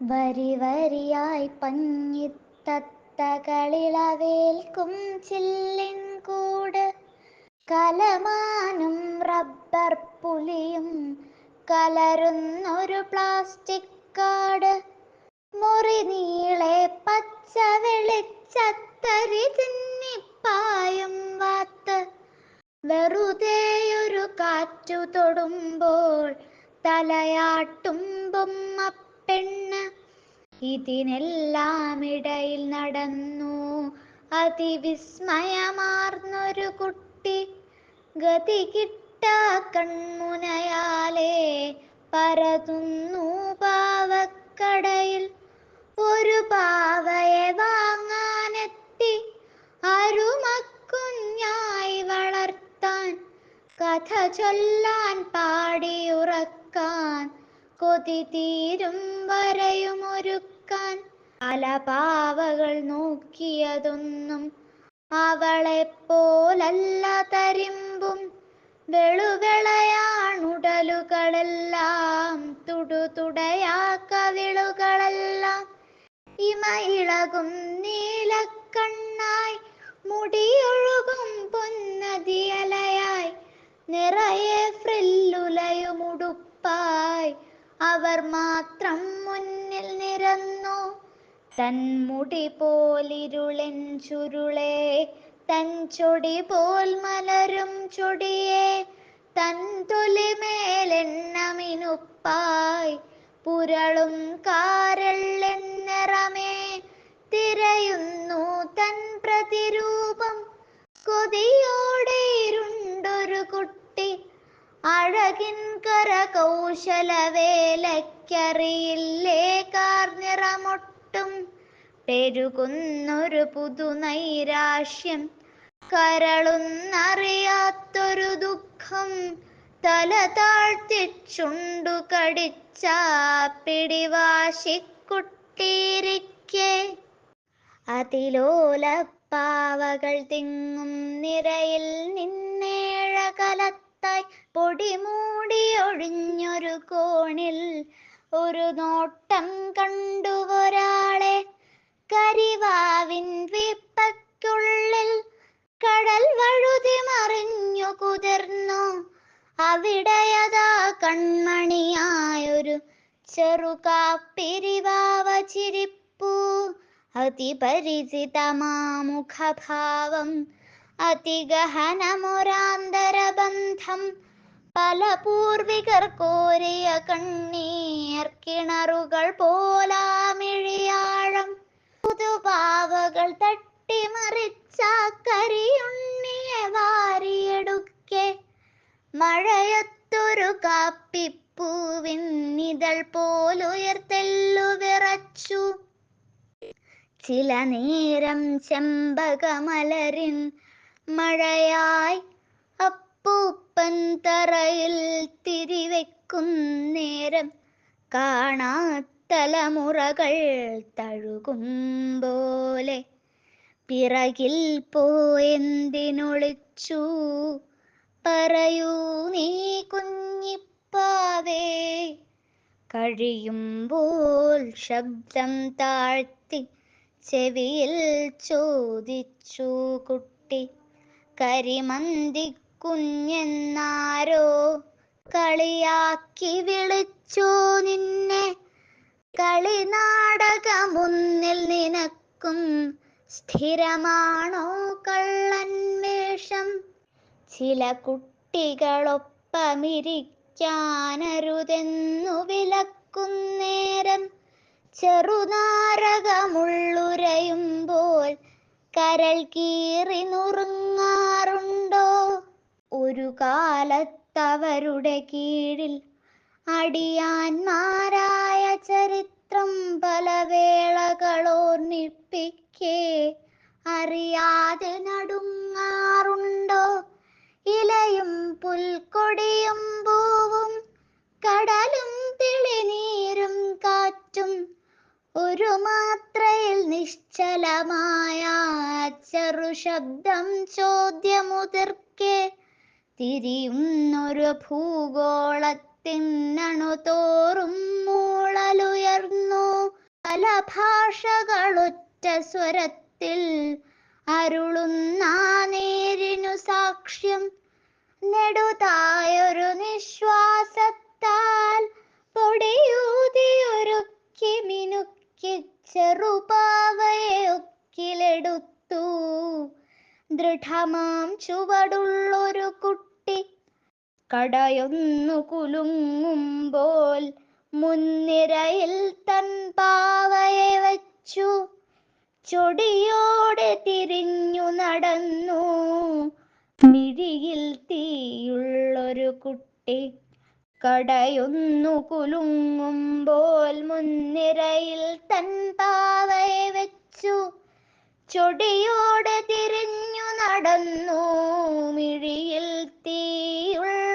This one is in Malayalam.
വരി വരിയായി പഞ്ഞിത്തത്തകളിളവേൽക്കും ചില്ലിൻ കൂട്. കലമാനും റബ്ബർ പുലിയും കലരുന്നൊരു പ്ലാസ്റ്റിക് കാട്. മുറി നീളെ പച്ച വെളിച്ചത്തരി തിന്നിപ്പായും വാത്ത്. വെറുതെയൊരു കാറ്റു തൊടുമ്പോൾ തലയാട്ടും ബൊമ്മ പെണ്ണ്. ഇതിനെല്ലാമിടയിൽ നടന്നു. അതിവിസ്മയമാർന്നൊരു കുട്ടി. ഗതി കിട്ട കൺമുനയാലേ പരതുന്നു പാവക്കടയിൽ. ഒരു പാവയെ വാങ്ങാനെത്തി. അരുമക്കുഞ്ഞായി വളർത്താൻ. കഥ ചൊല്ലാൻ പാടിയുറക്കാൻ. കൊതി തീരും വരയുമൊരുക്കാൻ പല പാവകൾ നോക്കിയതൊന്നും അവളെ പോലല്ല തരിമ്പും. വെളുവിളയാണുടലുകളെല്ലാം തുടുതുടയാ കവിളുകളെല്ലാം. ഇമയിളകും നീലക്കണ്ണായി മുടിയൊഴുകും പൊന്നതിയലയായി. നിറയെ ഫ്രില്ലുലയുമുടുപ്പായി അവർ മാത്രം മുന്നിൽ നിരന്നു. തൻമുടി പോലിരുളൻ ചുരുളേ തൻ ചൊടി പോൽ മലരും ചൊടിയെ തൻ തൊലിമേലെണ്ണമിനുപ്പായി പുരളും കാരല്ലെന്നിറമേ തിരയുന്നു തൻ പ്രതിരൂപം. കൊതിയോടെ ഇരുണ്ടൊരു കുട്ടി അഴകിൻ കരകൗശല വേലയ്ക്കറിയില്ലേ? കാർനിറമൊട്ടും പെരുകുന്നൊരു പുതു നൈരാശ്യം. കരളുന്നറിയാത്തൊരു ദുഃഖം തല താഴ്ത്തിച്ചുണ്ടു കടിച്ച പിടിവാശിക്കുട്ടിയിരിക്കെ. അതിലോലപ്പാവകൾ തിങ്ങും നിരയിൽ നിന്നേഴകലത്തായി പൊടി മൂടി ഒഴിഞ്ഞൊരു കോണിൽ ഒരു നോട്ടം കണ്ടു ഒരാളെ. കരിവാവിൻ വിപ്പയ്ക്കുള്ളിൽ കടൽ വഴുതി മറിഞ്ഞു കുതിർന്നു. അവിടെയതാ കൺമണിയായൊരു ചെറുകാപ്പിരിവാവ ചിരിപ്പൂ. അതിപരിചിതമാമുഖഭാവം അതിഗഹനമൊരാന്തരബന്ധം പല പൂർവികർ കോരിയ കണ്ണീർ കിണറുകൾ പോലാമിഴിയാഴം. പുതുപാവകൾ തട്ടിമറിച്ച കരിയുണ്ണിയെ വാരിയെടുക്കെ. മഴയത്തൊരു കാപ്പിപ്പൂവിൻ നിതൾ പോലുയർത്തെല്ലു വിറച്ചു. ചില നേരം ചെമ്പകമലരിൻ മഴയായി അപ്പൂപ്പൻ തറയിൽ തിരിവെക്കും നേരം. കാണാത്തലമുറകൾ തഴുകും പോലെ. പിറകിൽ പോയെന്തിനൊളിച്ചു പറയൂ നീ കുഞ്ഞിപ്പാവേ. കഴിയുമ്പോൾ ശബ്ദം താഴ്ത്തി ചെവിയിൽ ചോദിച്ചു കുട്ടി. കരിമന്തി കുഞ്ഞെന്നാരോ കളിയാക്കി വിളിച്ചു നിന്നെ. കളി നാടകമുന്നിൽ നിനക്കും സ്ഥിരമാണോ കള്ളന്വേഷം വേഷം? ചില കുട്ടികളൊപ്പമിരിക്കാനരുതെന്നു വിലക്കുന്നേരം ചെറുനാരകമുള്ളുരയുമ്പോൾ കരൾ കീറി നുറുങ്ങാറുണ്ടോ ഒരു കാലത്തവരുടെ കീഴിൽ അടിയാന്മാരായ ചരിത്രം പല വേളകളോർമ്മിപ്പിക്കേ. അറിയാതെ നടുങ്ങാറുണ്ടോ? ഇലയും പുൽക്കൊടിയും പൂവും കടലും തിളിനീരും കാറ്റും ഒരു മാത്രയിൽ നിശ്ചലമായ ചെറുശബ്ദം ചോദ്യമുതിർക്കെ. തിരിയുന്നൊരു ഭൂഗോളത്തിന്നണു തോറും മൂളലുയർന്നു. പല ഭാഷകളൊറ്റ സ്വരത്തിൽ അരുളുന്ന നേരിനു സാക്ഷ്യം നെടുതായൊരു നിശ്വാസത്താൽ പൊടിയൂതിയൊരുക്കി മിനുക്കി ചെറുപാവയെ ഒക്കിലെടുത്തു ദൃഢമാം ചുവടുള്ളൊരു കുട്ടി കടയൊന്നു കുലുങ്ങുമ്പോൾ മുൻനിരയിൽ തൻ പാവയെ വച്ചു. ചൊടിയോടെ തിരിഞ്ഞു നടന്നു. മിഴിയിൽ തീയുള്ളൊരു കുട്ടി. കടയൊന്നു കുലുങ്ങുമ്പോൾ മുൻനിരയിൽ തൻ പാവയെ വെച്ചു. ചൊടിയോടെ തിരിഞ്ഞു നടന്നു. മിഴിയിൽ തീയുള്ളൊരു കുട്ടി